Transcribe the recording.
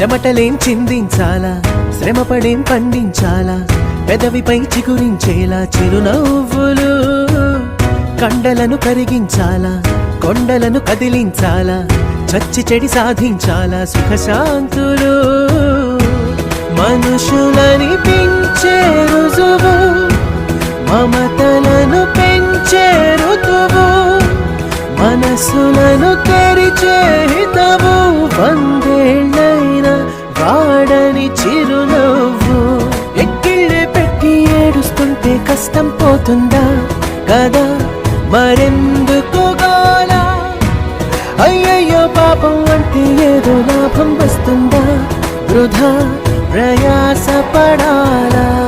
చెమటలేం చిందించాలా? శ్రమపడేం పండించాలా? పెదవిపై చిగురించేలా చిరునవ్వులు కండలను కరిగించాలా? కొండలను కదిలించాలా? చచ్చి చెడి సాధించాలా? సుఖశాంతులు మనుషులని పెంచే రుజువు మమతలను పెంచే ఋతువు మనసులను తెరిచే హితవు. చిరునవ్వు. ఎక్కిళ్ళే పెట్టి ఏడుస్తుంటే కష్టం పోతుందా? కదా? మరెందుకు అయ్యయ్యో పాపం అంటే ఏదో లాభం వస్తుందా? వృధా ప్రయాస పడాలా?